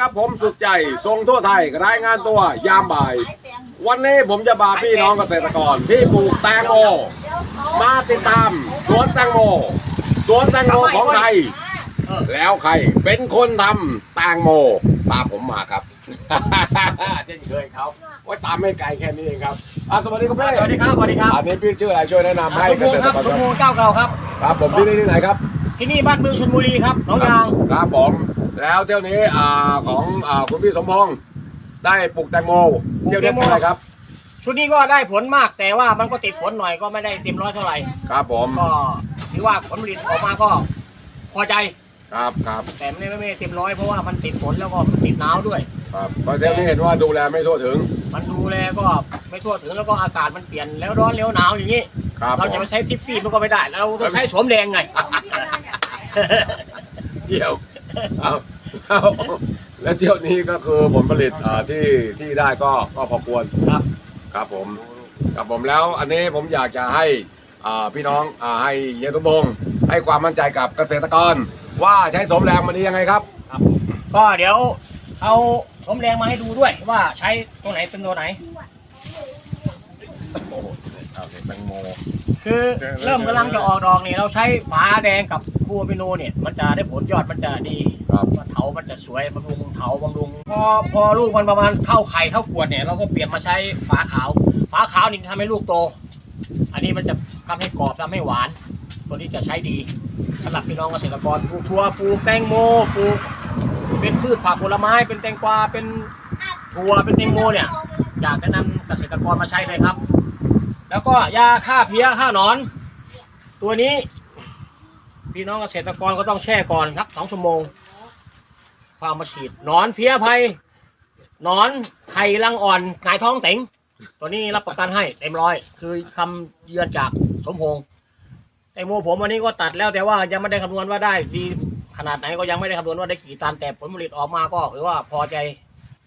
ครับผมสุดใจทรงทั่วไทยรายงานตัวยามบ่าย วันนี้ผมจะพาพี่น้องเกษตรกรที่ปลูกแตงโมมาติดตามสวนแตงโมสวนแตงโมของไทย แล้วใครเป็นคนทำแตงโมตามผมมาครับเช่นเคยครับว่าตามไม่ไกลแค่นี้เองครับอะสวัสดีครับพี่สวัสดีครับสวัสดีครับอันนี้พี่ชื่ออะไรช่วยแนะนำให้สมเกบูรษณ์ตครรับกรสมบูรณ์เก้าเก่าครับครับผมที่นี่ที่ไหนครับที่นี่บ้านเมืองชลบุรีครับหน้องยางครับผม แล้วเที่ยวนี้อ่าของอ่าคุณพี่สมพงษ์ได้ปลูกแตงโมเที่ยวนี้เป็นไรครับ ชุดนี้ก็ได้ผลมากแต่ว่ามันก็ติดฝนหน่อยก็ไม่ได้เต็มร้อยเท่าไหร่ ครับผมก็ถือว่าผลผลิตออกมาก็พอใจ ครับครับแต่ไม่ไม่ไม่เต็มร้อยเพราะว่ามันติดฝนแล้วก็มันติดหนาวด้วย ครับก็เที่ยวนี้เห็นว่าดูแลไม่ทั่วถึงมันดูแลก็ไม่ทั่วถึงแล้วก็อากาศมันเปลี่ยนแล้วร้อนแล้วหนาวอย่างนี้ ครับเราจะไปใช้ทิฟฟี่มันก็ไม่ได้ เราต้องใช้สวมแดงไงเที่ยวเอาเอา แล้วเที่ยวนี้ก็คือผลผลิตอ่าที่ที่ได้ก็ก็พอควรครับ ครับผมครับผมแล้วอันนี้ผมอยากจะให้อ่าพี่น้องอ่าให้เฮียสมพงษ์ให้ความมั่นใจกับเกษตรกร ว่าใช้สมแรงมันดียังไงครับ ครับ ก็เดี๋ยวเอาสวมแดงมาให้ดูด้วย ว่าใช้ตัวไหนเป็นตัวไหน โอ้โหเอาแตงโม คือเริ่มกำลังจะออกดอกนี่เราใช้ฝาแดงกับ คูอะมิโนเนี่ยมันจะได้ผลยอดมันจะดีครับเถามันจะสวยบำรุงเถาบำรุง พอพอลูกมันประมาณเท่าไข่เท่าขวดเนี่ยเราก็เปลี่ยนมาใช้ฝาขาว ฝาขาวนี่ทำให้ลูกโต อันนี้มันจะทำให้กรอบทำให้หวาน ตัวนี้จะใช้ดีสำหรับพี่น้องเกษตรกรปลูกถั่วปลูกแตงโมปลูกเป็นพืชผักผลไม้เป็นแตงกวาเป็นถั่วเป็นแตงโมเนี่ยอยากแนะนำเกษตรกรมาใช้เลยครับ แล้วก็ยาฆ่าเพลี้ยฆ่าหนอน ตัวนี้ พี่น้องเกษตรกรก็ต้องแช่ก่อนครับสองชั่วโมงความมาฉีดหนอนเพี้ยภัยหนอนไข่รังอ่อนหงายท้องเต็งตัวนี้รับประกันให้เต็มร้อย คือคำเยือนจากสมพงษ์แตงโมผมวันนี้ก็ตัดแล้วแต่ว่ายังไม่ได้คำนวณว่าได้ดีขนาดไหนก็ยังไม่ได้คำนวณว่าได้กี่ตันแต่ผลผลิตออกมาก็ถือว่าพอใจ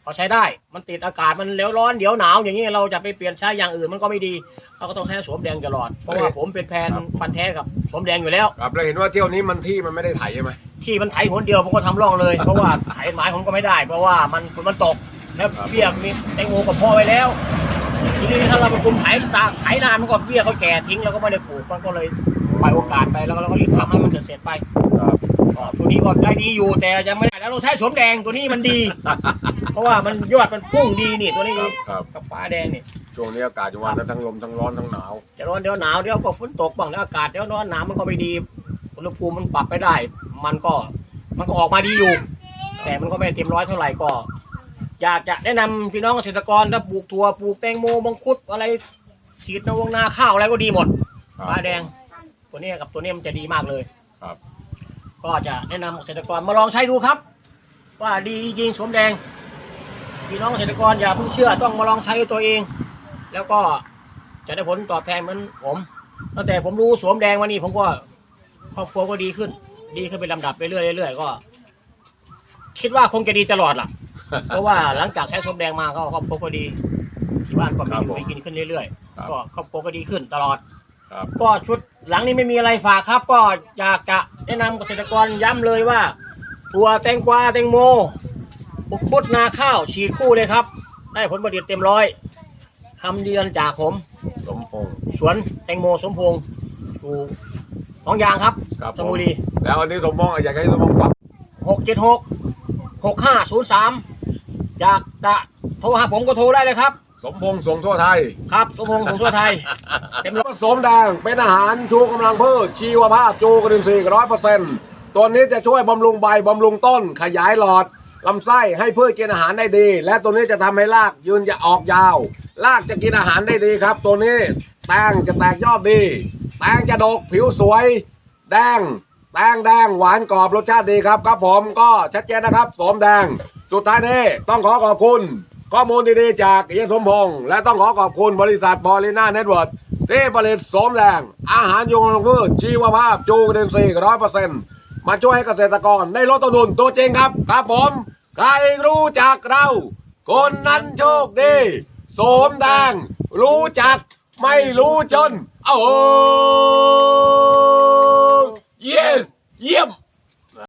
พอใช้ได้ มันติดอากาศมันเลี้ยวร้อนเดี๋ยวหนาวอย่างนี้เราจะไปเปลี่ยนใช้อย่างอื่นมันก็ไม่ดี เราก็ต้องใช้สวมแดงตลอด เพราะว่าผมเป็นแฟนฟันแท้กับสวมแดงอยู่แล้ว ครับแล้วเห็นว่าเที่ยวนี้มันที่มันไม่ได้ไถใช่ไหมที่มันไถหนเดียวผมก็ทำร่องเลย เพราะว่าไถหมายผมก็ไม่ได้ เพราะว่ามันฝนมันตกแล้วเบี้ยมีแตงโมกับพ่อไว้แล้วทีนี้ถ้าเราไปคุมไถตาไถนานมันก็เบี้ยเขาแก่ทิ้งแล้วก็ไม่ได้ปลูกมันก็เลยปล่อยโอกาสไปแล้วก็เราก็รีบทำให้มันเสร็จๆไปครับอ๋อ ตัวนี้ก็ได้ดีอยู่แต่ยังไม่ได้แล้วเราใช้สวมแดงตัวนี้มันดี เพราะว่ามันยอดมันพุ่งดีนี่ตัวนี้ครับครับ กับฟ้าแดงนี่ช่วงนี้อากาศจะวันนะทั้งลมทั้งร้อนทั้งหนาวจะร้อนเดี๋ยวหนาวเดี๋ยวก็ฝนตกบ้างแล้วอากาศเดี๋ยวร้อนหนาวมันก็ไม่ดีอุณหภูมิมันปรับไปได้ มันก็มันก็ออกมาดีอยู่ แต่มันก็ไม่เต็มร้อยเท่าไหร่ก็ อยากจะแนะนำพี่น้องเกษตรกรถ้าปลูกถั่วปลูกแตงโมมังคุดอะไรฉีดในวงนาข้าวอะไรก็ดีหมดครับ ฟ้าแดง ตัวนี้กับตัวนี้มันจะดีมากเลย ครับ ก็จะแนะนำเกษตรกรมาลองใช้ดูครับ ว่าดีจริงสวมแดงพี่น้องเกษตรกรอย่าเพิ่งเชื่อต้องมาลองใช้ด้วยตัวเอง แล้วก็จะได้ผลตอบแทนเหมือนผมตั้งแต่ผมรู้สวมแดงวันนี้ผมก็ครอบครัวก็ดีขึ้น ดีขึ้นเป็นลำดับไปเรื่อยๆเรื่อยๆก็ คิดว่าคงจะดีตลอดล่ะ เพราะว่าหลังจากใช้สวมแดงมาก็ครอบครัวก็ดีที่บ้านก็มีอยู่มีกินขึ้นเรื่อยครับๆก็ครอบครัวก็ดีขึ้นตลอด ครับก็ชุดหลังนี้ไม่มีอะไรฝากครับ ก็อยากจะแนะนำเกษตรกรย้ำเลยว่าถั่วแตงกวาแตงโมปุกพุดนาข้าวฉีดคู่เลยครับ ได้ผลผลิตเต็มร้อยคำเดือนจากผม สมพงษ์สวนแตงโมสมพงษ์อยู่หนองยางครับครับสมุรีแล้วอันนี้สมพงษ์อยากให้สมพงษ์ครับหกเจ็ดหกหกห้าศูนย์สามอยากจะโทรหาผมก็โทรได้เลยครับ สมพงษ์ส่งทั่วไทย ครับสมพงษ์ของทั่วไทย เต็มร้อยผสมแดงเป็นอาหารชูกำลังพืชชีวภาพจูกระดินทรีย์ร้อยเปอร์เซ็นต์ตัวนี้จะช่วยบำรุงใบบำรุงต้น ขยายหลอดลำไส้ให้พืชกินอาหารได้ดี และตัวนี้จะทำให้รากยืนจะออกยาว รากจะกินอาหารได้ดีครับ ตัวนี้แตงจะแตกยอดดี แตงจะดกผิวสวย แดง แตงแดงหวานกรอบรสชาติดีครับครับผมก็ชัดเจนนะครับสมแดง สุดท้ายนี้ต้องขอขอบคุณ ข้อมูลดีๆจากเอียนสมพงษ์และต้องขอขอบคุณบริษัทบอลิน่าเน็ตเวิร์ดที่ผลิตสมแดงอาหารยูงพืชชีวภาพจูกเดนซีร้อยเปอร์เซ็นต์มาช่วยให้เกษตรกรได้ลดต้นทุนตัวจริงครับ ครับผม ใครรู้จักเรา คนนั้นโชคดีสมแดงรู้จักไม่รู้จน โอ้โห yes เยี่ยม